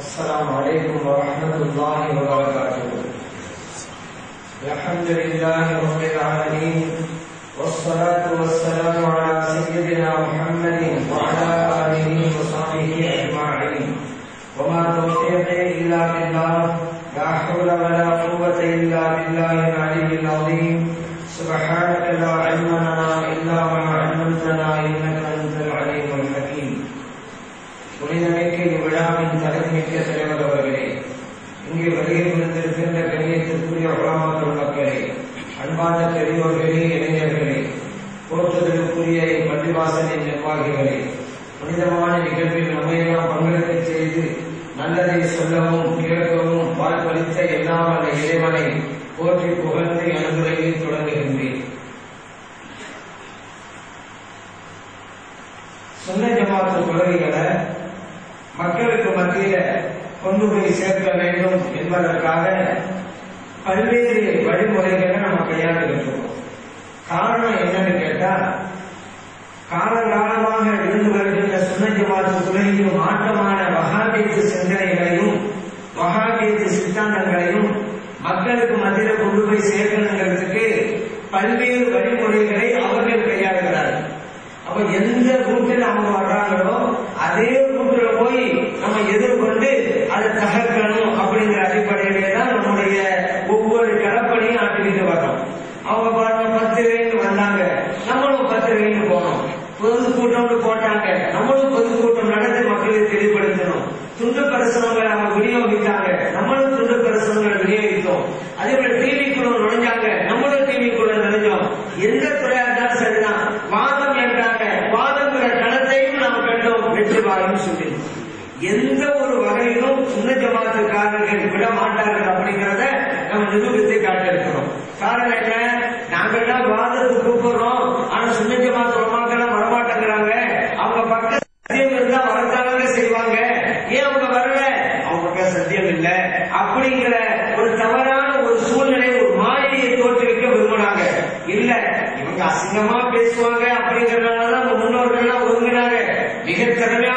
السلام علیکم ورحمة اللہ وبرکاتہ الحمد للہ رب العالمين، والصلاة والسلام على سيدنا محمد وعلى آله وصحبه أجمعين. وما توفيقي إلا بالله، لا حول ولا قوة إلا بالله العلي العظيم. سبحانك لا علم لنا ما علمتنا إنك أنت العليم الحكيم. ولنبيك بلا கண்ணியத்திய தலைவர் அவர்களே இங்கே வெளியே இருந்திருக்கின்ற கண்ணியத்திற்குரிய உலமாக்கள் மக்களே அன்பான பெரியோர்களே இளைஞர்களே போற்றுதலுக்குரிய பள்ளிவாசலை நிர்வாகிகளே புனிதமான நிகழ்வில் நம்மையெல்லாம் பங்கெடுக்க செய்து நல்லதை சொல்லவும் கேட்கவும் வாய்ப்பளித்த எல்லாம் அந்த இறைவனை போற்றி புகழ்ந்து அனுகுறையை தொடங்குகின்றேன். சொன்ன ஜமாத்து கொள்கைகளை மக்களுக்கு மத்திய கொண்டு போய் சேர்க்க வேண்டும் என்பதற்காக பல்வேறு வழிமுறைகளை நம்ம கையாண்டுகிட்டு இருக்கோம் காரணம் என்னன்னு கேட்டா காலகாலமாக இருந்து வருகின்ற சுண்ணஜமாத துறையில் மாற்றமான மகாபீத்து சிந்தனைகளையும் மகாபீத்து சித்தாந்தங்களையும் மக்களுக்கு மத்தியில் கொண்டு போய் சேர்க்கணுங்கிறதுக்கு பல்வேறு வழிமுறைகளை அவர்கள் கையாளுகிறார்கள். அப்ப எந்த ரூட்டில் அவங்க வர்றாங்களோ அதே ரூட்டில் போய் நம்ம எதிர்கொண்டு அதை தகர்க்கணும். நிகழ்கனவே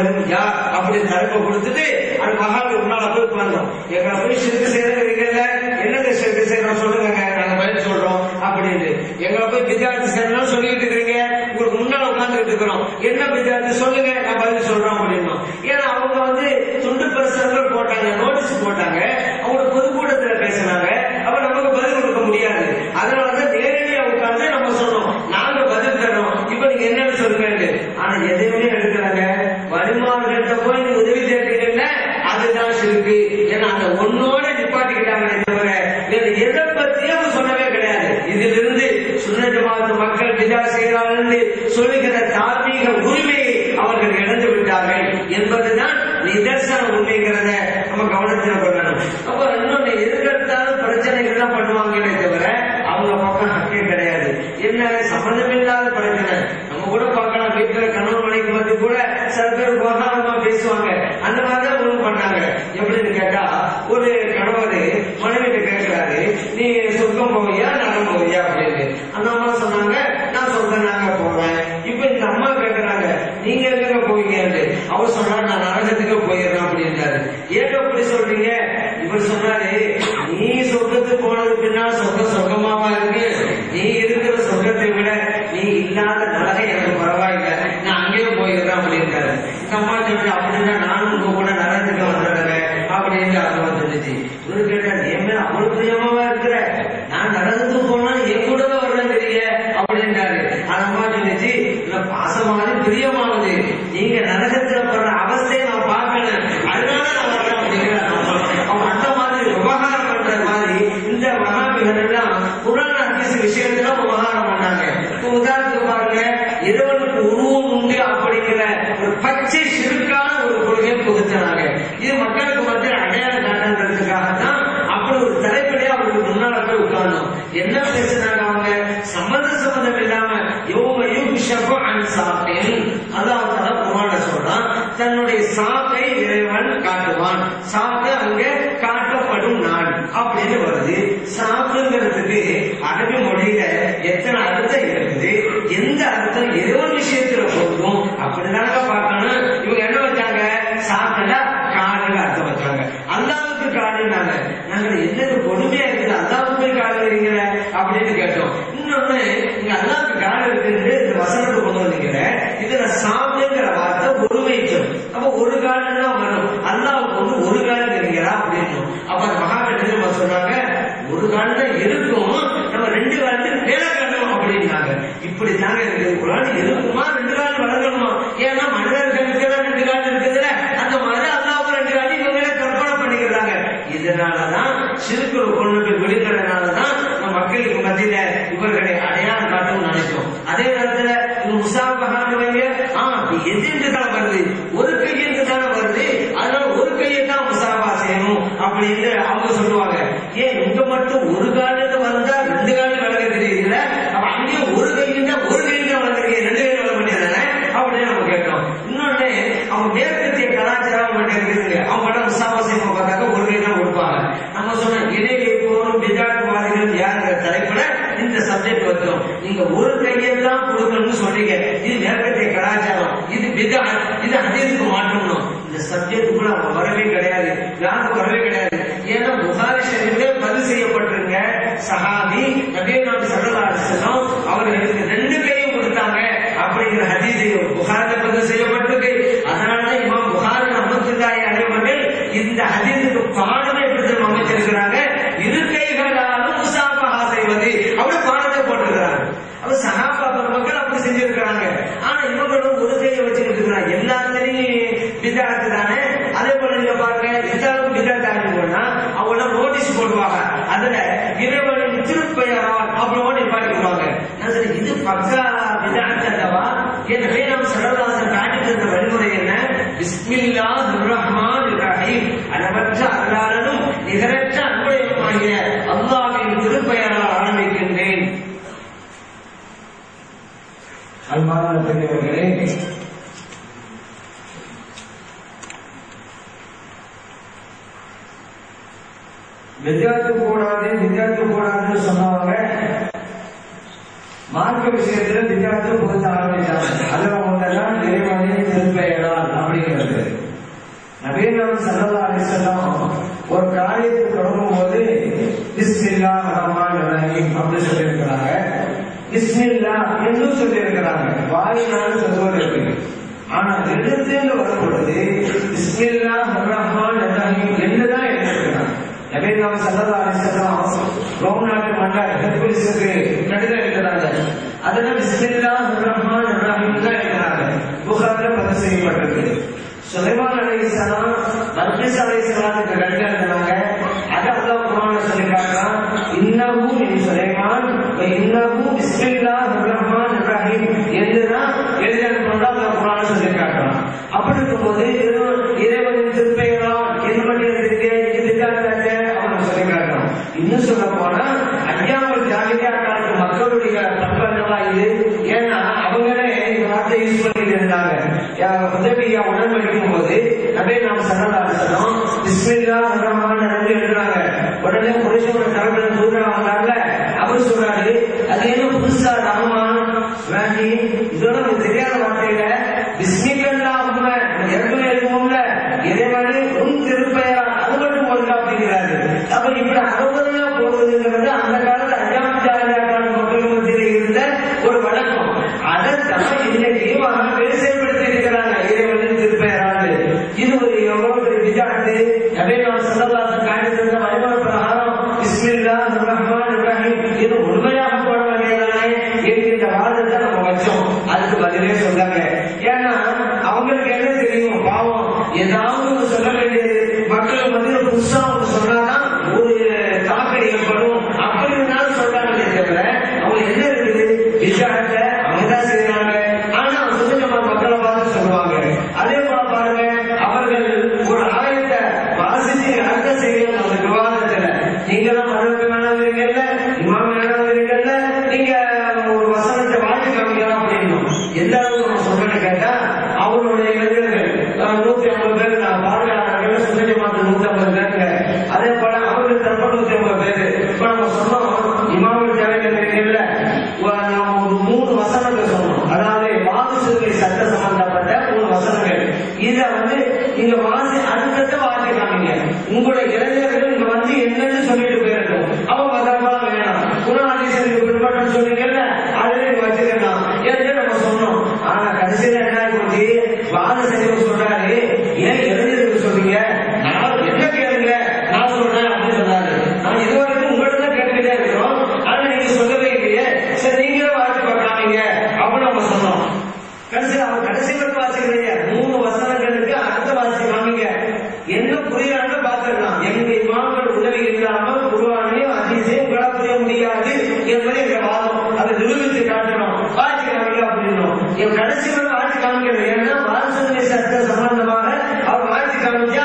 இருந்து யா அப்படின்னு தலைப்பை கொடுத்துட்டு அந்த மகாவி உன்னால போய் உட்கார்ந்தோம். எங்களை போய் சிறுக்கு சேர்க்கிறீங்கல்ல என்னங்க சிறுக்கு சேர்க்கிறோம் சொல்லுங்க நாங்க பதில் சொல்றோம் அப்படின்னு. எங்க போய் வித்தியார்த்தி சேர்க்கணும் சொல்லிட்டு இருக்கீங்க. உங்களுக்கு முன்னால உட்கார்ந்துட்டு இருக்கிறோம். என்ன வித்தியார்த்தி சொல்லுங்க. நான் பதில் சொல்றோம் said a இதுதானங்க பார்க்கணும். இவங்க என்ன வச்சாங்க? சாத்தல காடுன்னு அர்த்தம் வச்சாங்க. அல்லாவுக்கு காடுனாங்க நாங்க என்னது பொது विधि विदा சஹாபி நபே நாட்டு சல்லா அவர்களுக்கு ரெண்டு பேரையும் கொடுத்தாங்க அப்படிங்கிற ஹதீஸ் புகாரில் பதிவு செய்யப்பட்டிருக்கு. அதனால இமாம் புகாரின் அமர்ந்துதாரி அலைவர்கள் இந்த ஹதீஸுக்கு பாடம் Yeah, here. வாயினால் சொல்வது ஆனா எழுத்துல வரும்பொழுது பிஸ்மில்லா ரஹ்மான் ரஹீம் என்னதான் எழுதுறாங்க நபி நாம் சல்லா அலிஸ்லாம் ரோம் நாட்டு மன்னர் ஹெர்புல்ஸுக்கு கடிதம் எழுதுறாங்க அதெல்லாம் பிஸ்மில்லா ரஹ்மான் Bismillah ஏதாவது ஒரு செலவு ನೀವು ಕಳಿಸಿರೋ ರಾಜಕಾರಣಕ್ಕೆ ಏನಂದ್ರೆ ಭಾರತದ ಶಾಸ್ತ್ರ ಸಂಬಂಧವಾದ ಅವ್ರು ರಾಜಕಾರಣಕ್ಕೆ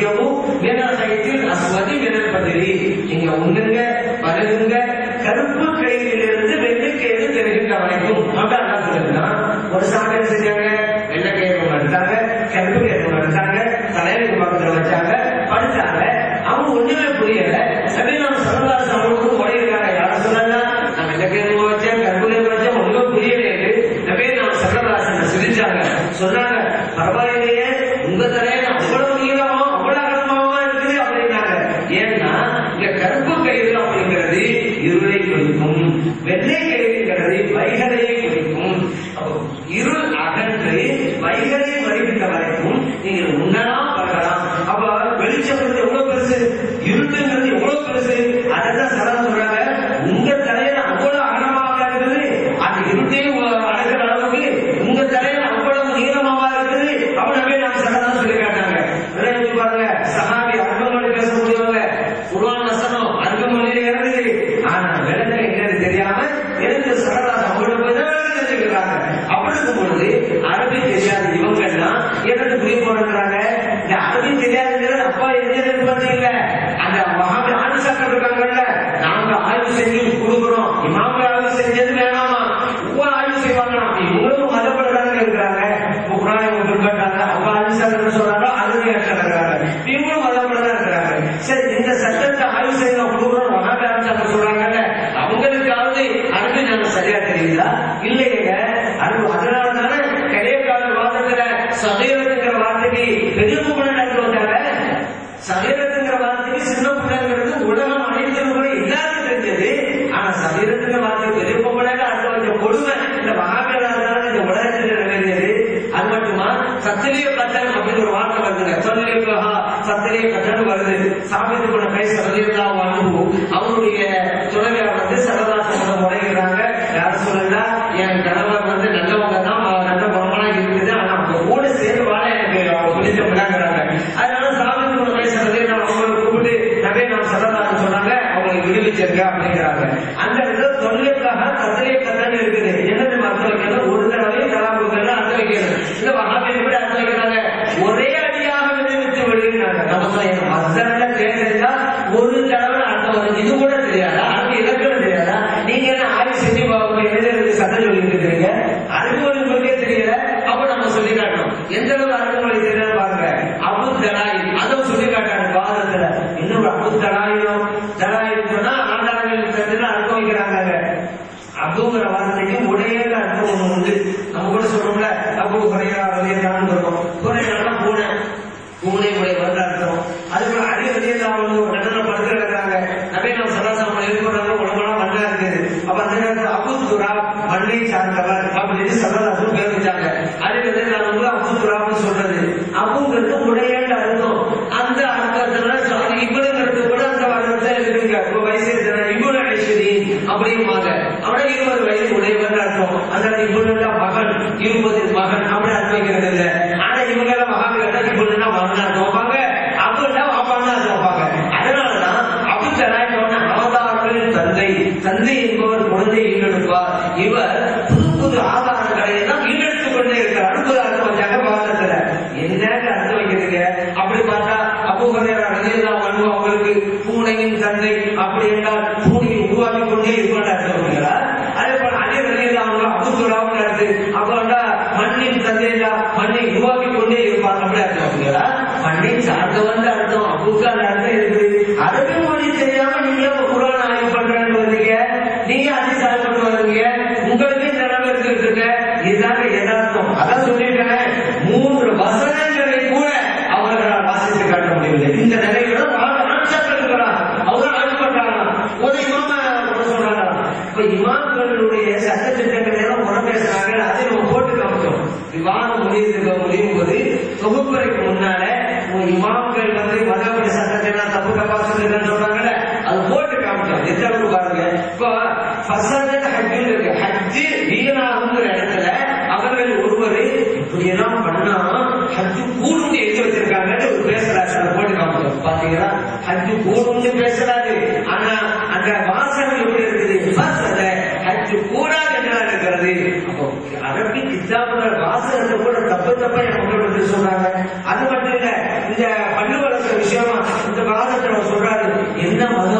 முடியவும் வேணா சாகித்யம் அஸ்வதி வேணப்பதிரி நீங்க உண்ணுங்க gracias. encargado அதுங்கிற வார்த்தைக்கு உடையல அர்த்தம் ஒண்ணு உண்டு. நம்ம கூட சொல்றோம்ல அப்போ குறையா அதையே தான் இருக்கும் குறையா பூனை. பூனை உடைய தந்தை என்பவர் குழந்தை ஈன்றெடுப்பார் இவர் அவர்களுடைய சட்ட திட்டங்கள் எல்லாம் புறம் பேசுறாங்க. அதை நம்ம போட்டு காமிச்சோம் விவாதம் முடியுது முடியும் போது தொகுப்பறைக்கு முன்னால இமாம்கள் வந்து மதபடி சட்டத்தை எல்லாம் தப்பு தப்பா சொல்லுங்கன்னு சொல்றாங்கல்ல அது போட்டு காமிச்சோம் எந்த அளவுக்கு பாருங்க. இப்போ ஃபசதத் ஹஜ்ஜுன்னு இருக்கு. ஹஜ்ஜு வீணாகுங்கிற இடத்துல அவர்கள் ஒருவர் இப்படியெல்லாம் பண்ணா ஹஜ்ஜு கூடுன்னு எழுதி வச்சிருக்காங்கன்னு ஒரு பேஸ் கிளாஸ்ல போட்டு காமிக்கிறோம் பாத்தீங்கன்னா ஹஜ்ஜு கூடுன்னு பேசுறாரு ஆனா அந்த வாசகம் எப்படி இருக்குது? ஃபர்ஸ்ட் ஹஜ்ஜு கூடாது என்ன இருக்கிறது? அப்போ அரபி இஸ்லாமோட வாசகத்தை கூட தப்பு தப்பா மக்கள் வந்து சொல்றாங்க. அது மட்டும் இல்ல இந்த பள்ளி வளர்த்த விஷயமா இந்த வாசகத்தை சொல்றாரு. என்ன மத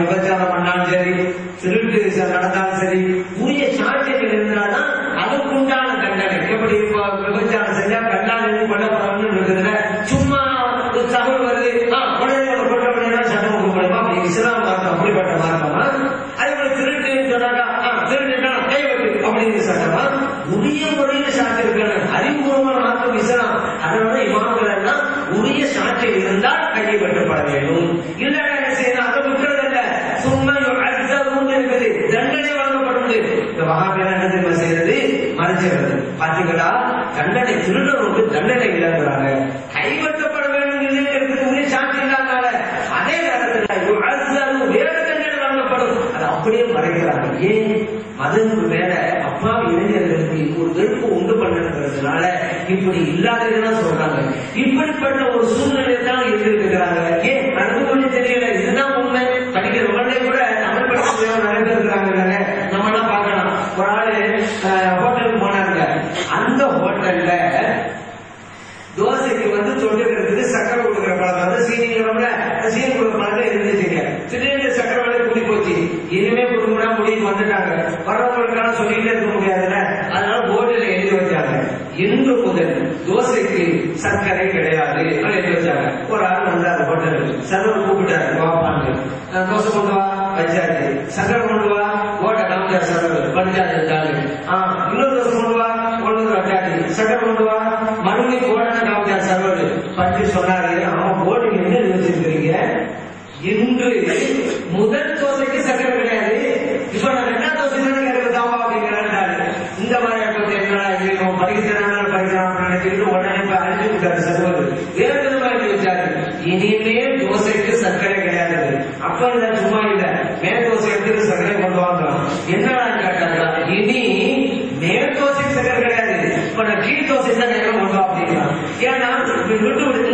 ఇబ్బంది అన్నమాట விரலை இழக்கிறாங்க. கைப்பற்றப்பட வேண்டும் இல்லைங்கிறதுக்கு சாட்சி இல்லாதனால அதே நேரத்தில் அரசு வேறுகள் வழங்கப்படும். அதை அப்படியே மறைக்கிறாங்க. ஏன்? மதத்துக்கு வேலை அப்பா இளைஞர்களுக்கு ஒரு வெறுப்பு உண்டு பண்ணுறதுனால இப்படி இல்லாததுதான் சொல்றாங்க. இப்படிப்பட்ட ஒரு சூழ்நிலை தான் இருந்திருக்கிறாங்க. ஏன்? சர்க்கரை கிடையாது. எடுத்து வச்சாங்க? ஒரு ஆள் வந்தாரு ஹோட்டல் சர்வர் கூப்பிட்டாரு வாப்பான்னு நான் தோசை கொண்டு வா வச்சாச்சு. சர்க்கரை கொண்டு வா ஓட்ட காமிச்சார் சர்வர் பண்ணிட்டாரு இருந்தாரு ஆ இன்னொரு தோசை கொண்டு வா கொண்டு வந்து வச்சாச்சு. சர்க்கரை கொண்டு வா மறுபடியும் ஓடனா காமிச்சார் சர்வர் பற்றி சொன்னாரு அவன் போர்டு என்ன எழுதி இன்று முதல் தோசைக்கு சர்க்கரை கிடையாது. இப்ப நான் ரெண்டாவது தோசை தானே கேட்கறது தாவா அப்படிங்கிறாரு இந்த மாதிரி அப்ப என்னடா இது இவன் படிக்கிறான படிக்கிறான் அப்படின்னு நினைச்சுக்கிட்டு உடனே போய் அழிஞ்சு விட்டாரு சகோதரர் வேறு மாதிரி வச்சாரு இனிமேல் தோசைக்கு சர்க்கரை கிடையாது. அப்ப இல்ல சும்மா இல்ல. மேல் தோசை எடுத்து சர்க்கரை கொண்டு வாங்குறோம் என்னடா கேட்டாங்களா இனி மேல் தோசைக்கு சர்க்கரை கிடையாது. இப்ப நான் கீழ் தோசை தான் நேரம் கொண்டு வா அப்படிங்கிறான் ஏன்னா விட்டு விட்டு